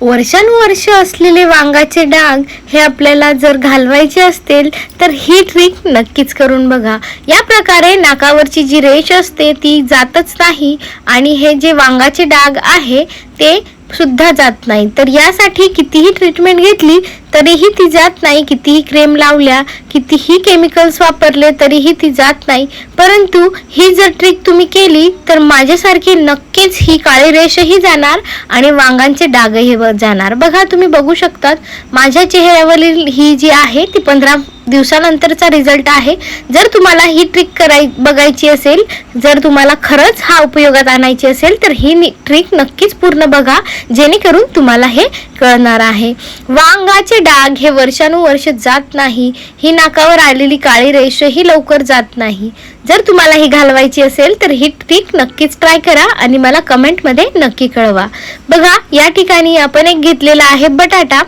वर्षानुवर्ष असलेले वांगाचे डाग हे आपल्याला जर घालवायचे असतील तर ही ट्रिक नक्कीच करून बघा. या प्रकारे नाकावरची जी रेष असते ती जातच नाही. आणि हे जे वांगाचे डाग आहे ते सुद्धा जात नाही. तर यासाठी कितीही ट्रीटमेंट घेतली तरीही ती जात नाही. कितीही क्रीम लावल्या कितीही केमिकल्स वापरले तरीही ती जात नाही. परंतु ही जर ट्रिक तुम्ही केली तर माझ्यासारखी नक्कीच ही काळी रेषही जाणार आणि वांगांचे डागही जाणार. बघा तुम्ही बघू शकतात माझ्या चेहऱ्यावरील ही जी आहे ती पंधरा दिवसानंतरचा रिझल्ट आहे. जर तुम्हाला ही ट्रिक कराय बघायची असेल जर तुम्हाला खरंच हा उपयोगात आणायची असेल तर ही ट्रिक नक्कीच पूर्ण बघा. जेणेकरून तुम्हाला हे कळणार आहे. वांगाचे डाग हे वर्षानुवर्ष जात नाही. ही नाकावर आलेली काळी रेष ही लवकर जात नाही. जर तुम्हाला ही घालवायची असेल तर ही ट्रिक नक्कीच ट्राय करा आणि मला कमेंटमध्ये नक्की कळवा. बघा या ठिकाणी आपण एक घेतलेला आहे बटाटा.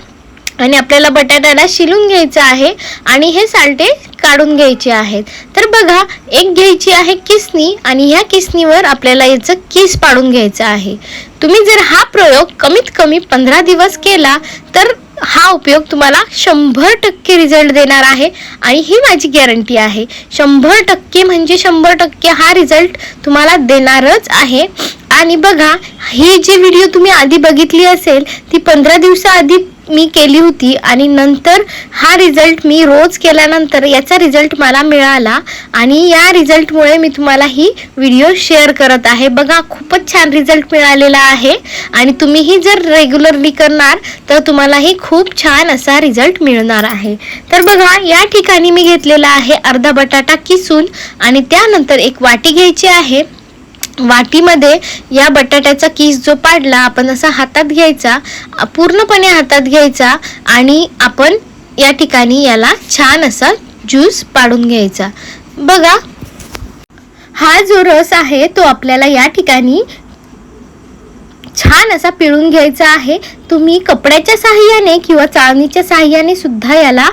आणि आपल्याला बटाट्याला शिलून घ्यायचं आहे आणि हे सालटे काढून घ्यायचे आहेत. तर बघा एक घ्यायची आहे किसनी आणि ह्या किसनीवर आपल्याला याचं किस पाडून घ्यायचं आहे. तुम्ही जर हा प्रयोग कमीत कमी पंधरा दिवस केला तर हा उपयोग तुम्हाला शंभर टक्के रिझल्ट देणार आहे आणि ही माझी गॅरंटी आहे. शंभर टक्के म्हणजे शंभर टक्के हा रिझल्ट तुम्हाला देणारच आहे. आणि बघा ही जी व्हिडिओ तुम्ही आधी बघितली असेल ती पंधरा दिवसाआधी मी केली होती आणि नंतर हा रिझल्ट मी रोज केल्यानंतर याचा रिझल्ट मला मिळाला आणि या रिझल्टमुळे मी तुम्हाला ही व्हिडिओ शेअर करत आहे. बघा खूपच छान रिझल्ट मिळालेला आहे आणि तुम्हीही जर रेग्युलरली करणार तर तुम्हालाही खूप छान असा रिझल्ट मिळणार आहे. तर बघा या ठिकाणी मी घेतलेला आहे अर्धा बटाटा किसून आणि त्यानंतर एक वाटी घ्यायची आहे. वाटीमध्ये या बटाट्याचा किस जो पाडला आपण असा हातात घ्यायचा पूर्णपणे हातात घ्यायचा आणि आपण या ठिकाणी याला छान असा ज्यूस पाडून घ्यायचा. बघा हा जो रस आहे तो आपल्याला या ठिकाणी छान असा पिळून घ्यायचा आहे. तुम्ही कपड्याच्या साह्याने किंवा चाळणीच्या साह्याने सुद्धा याला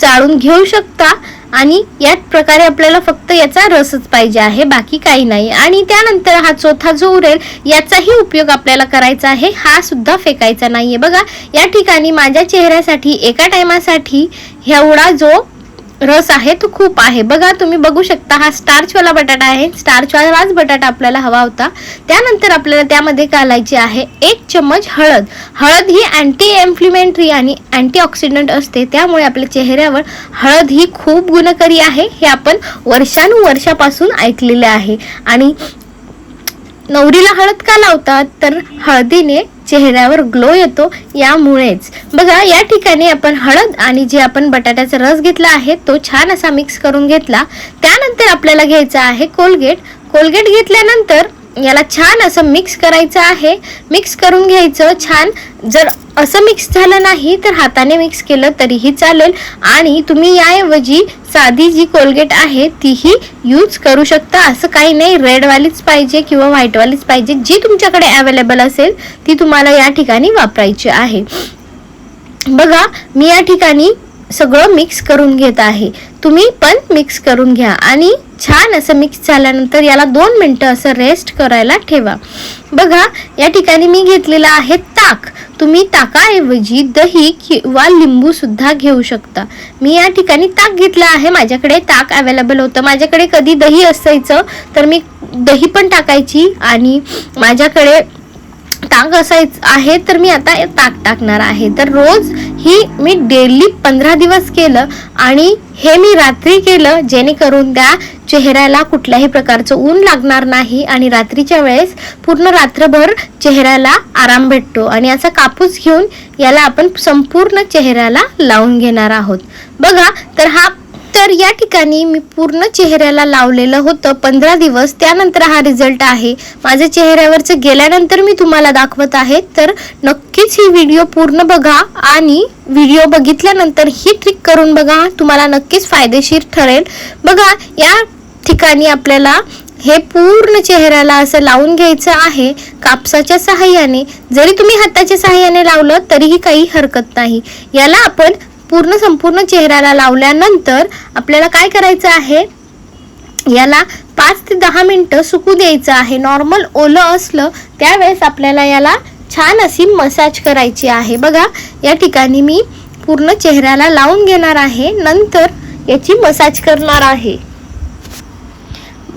चाळून घेऊ शकता. आणि याच प्रकारे आपल्याला फक्त याचा रसच पाहिजे आहे बाकी काही नाही. आणि त्यानंतर हा चौथा जो उरेल याचाही उपयोग आपल्याला करायचा आहे. हा सुद्धा फेकायचा नाहीये. बघा या ठिकाणी माझ्या चेहऱ्यासाठी एका टायमासाठी एवढा जो रस आहे तो खूप आहे. बघा तुम्ही बघू शकता हा स्टार्चवाला बटाटा आहे. स्टार्चवालाच बटाटा आपल्याला हवा होता. त्यानंतर आपल्याला त्यामध्ये घालायची आहे एक चम्मच हळद. हळद ही अँटी इन्फ्लिमेंटरी आणि अँटीऑक्सिडंट असते. त्यामुळे आपल्या चेहऱ्यावर हळद ही खूप गुणकारी आहे हे आपण वर्षानुवर्षापासून ऐकलेले आहे. आणि नवरीला हळद का लावतात? तर हळदीने चेहऱ्यावर ग्लो येतो यामुळेच. बघा या ठिकाणी आपण हळद आणि जे आपण बटाट्याचा रस घेतला आहे तो छान असा मिक्स करून घेतला. त्यानंतर आपल्याला घ्यायचा आहे कोलगेट कोलगेट घेतल्यानंतर याला छान असं मिक्स करायचं आहे. मिक्स करून घ्यायचं छान. जर असं मिक्स झालं नाही तर हाताने मिक्स केलं तरीही चालेल. आणि तुम्ही याऐवजी साधी जी कोलगेट आहे तीही यूज करू शकता. असं काही नाही रेडवालीच पाहिजे किंवा व्हाईटवालीच पाहिजे. जी तुमच्याकडे अवेलेबल असेल ती तुम्हाला या ठिकाणी वापरायची आहे. बघा मी या ठिकाणी सगळं मिक्स करून घेत आहे. तुम्ही पण मिक्स करून घ्या आणि छान असं मिक्स झाल्यानंतर याला दोन मिनटं असं रेस्ट करायला ठेवा. बघा या ठिकाणी मी घेतलेलं आहे ताक. तुम्ही ताकाऐवजी दही किंवा लिंबूसुद्धा घेऊ शकता. मी या ठिकाणी ताक घेतलं आहे. माझ्याकडे ताक अवेलेबल होतं. माझ्याकडे कधी दही असायचं तर मी दही पण टाकायची आणि माझ्याकडे ताक असायचं आहे तर मी आता ताक टाकणार आहे. तर रोज ही मी डेली पंधरा दिवस केलं आणि हे मी रात्री केलं जेणेकरून त्या चेहऱ्याला कुठल्याही प्रकारचं ऊन लागणार नाही आणि रात्रीच्या वेळेस पूर्ण रात्रभर चेहऱ्याला आराम भेटतो. आणि असा कापूस घेऊन याला आपण संपूर्ण चेहऱ्याला लावून घेणार आहोत. बघा तर हा तर या ठिकाणी मी पूर्ण चेहऱ्याला लावलेलं होतं. पंधरा दिवस. त्यानंतर हा रिझल्ट आहे. माझ्या चेहऱ्यावरचं गेल्यानंतर मी तुम्हाला दाखवत आहे. तर नक्कीच ही व्हिडिओ पूर्ण बघा आणि व्हिडिओ बघितल्यानंतर ही ट्रिक करून बघा. तुम्हाला नक्कीच फायदेशीर ठरेल. बघा या ठिकाणी आपल्याला हे पूर्ण चेहऱ्याला असं लावून घ्यायचं आहे कापसाच्या सहाय्याने. जरी तुम्ही हाताच्या सहाय्याने लावलं तरीही काही हरकत नाही. याला आपण पूर्ण संपूर्ण चेहऱ्याला लावल्यानंतर आपल्याला काय करायचं आहे? याला पाच ते दहा मिनटं सुकू द्यायचं आहे. नॉर्मल ओलं असलं त्यावेळेस आपल्याला याला छान अशी मसाज करायची आहे. बघा या ठिकाणी मी पूर्ण चेहऱ्याला लावून घेणार आहे. नंतर याची मसाज करणार आहे.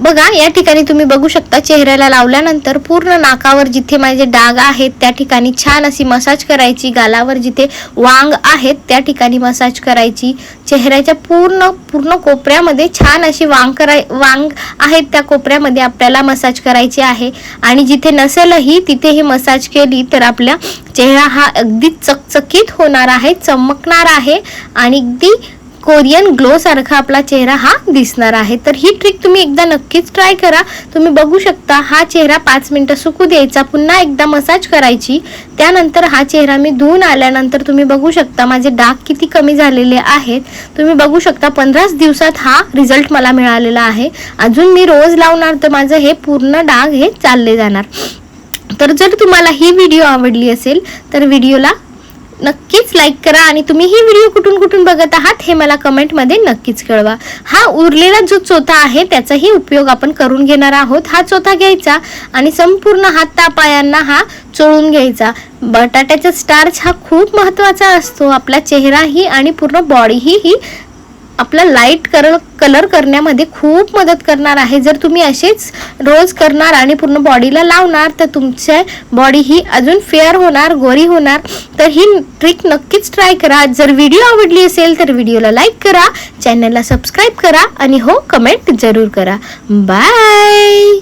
बघा या ठिकाणी तुम्ही बघू शकता चेहऱ्याला लावल्यानंतर पूर्ण नाकावर जिथे माझे डाग आहेत त्या ठिकाणी छान अशी मसाज करायची गालावर जिथे वांग आहेत त्या ठिकाणी मसाज करायची. चेहऱ्याच्या पूर्ण पूर्ण कोपऱ्यामध्ये छान अशी वांग कराय वांग आहेत त्या कोपऱ्यामध्ये आपल्याला मसाज करायची आहे. आणि जिथे नसेलही तिथे ही मसाज केली तर आपल्या चेहरा हा अगदी चकचकीत होणार आहे चमकणार आहे. आणि अगदी कोरियन ग्लो सारखा आपला चेहरा हा दिसणार आहे. तर ही ट्रिक तुम्ही एकदा नक्कीच ट्राय करा. तुम्ही बघू शकता हा चेहरा पाच मिनिटं सुकू द्यायचा पुन्हा एकदा मसाज करायची. त्यानंतर हा चेहरा मी धुवून आल्यानंतर तुम्ही बघू शकता माझे डाग किती कमी झालेले आहेत. तुम्ही बघू शकता पंधराच दिवसात हा रिझल्ट मला मिळालेला आहे. अजून मी रोज लावणार तर माझं हे पूर्ण डाग हे चालले जाणार. तर जर तुम्हाला ही व्हिडिओ आवडली असेल तर व्हिडिओला नक्कीच लाईक करा आणि तुम्ही ही व्हिडिओ कुठून कुठून बघत आहात हे मला कमेंटमध्ये नक्कीच कळवा. हा उरलेला जो चोथा आहे त्याचाही उपयोग आपण करून घेणार आहोत. हा चोथा घ्यायचा आणि संपूर्ण हात पायांना हा चोळून घ्यायचा. बटाट्याचा स्टार्च हा खूप महत्त्वाचा असतो. आपला चेहराही आणि पूर्ण बॉडीही ही आपला लाइट कर कलर करण्यामध्ये खूप मदत करणार आहे. जर तुम्ही असेच रोज करणार आणि पूर्ण बॉडीला लावणार तर तुमच्या बॉडी ही अजून फेअर होणार गोरी होणार. तर ही ट्रिक नक्कीच ट्राय करा. जर व्हिडिओ आवडली असेल तर व्हिडिओला लाईक करा. चॅनलला सबस्क्राईब करा आणि हो कमेंट जरूर करा. बाय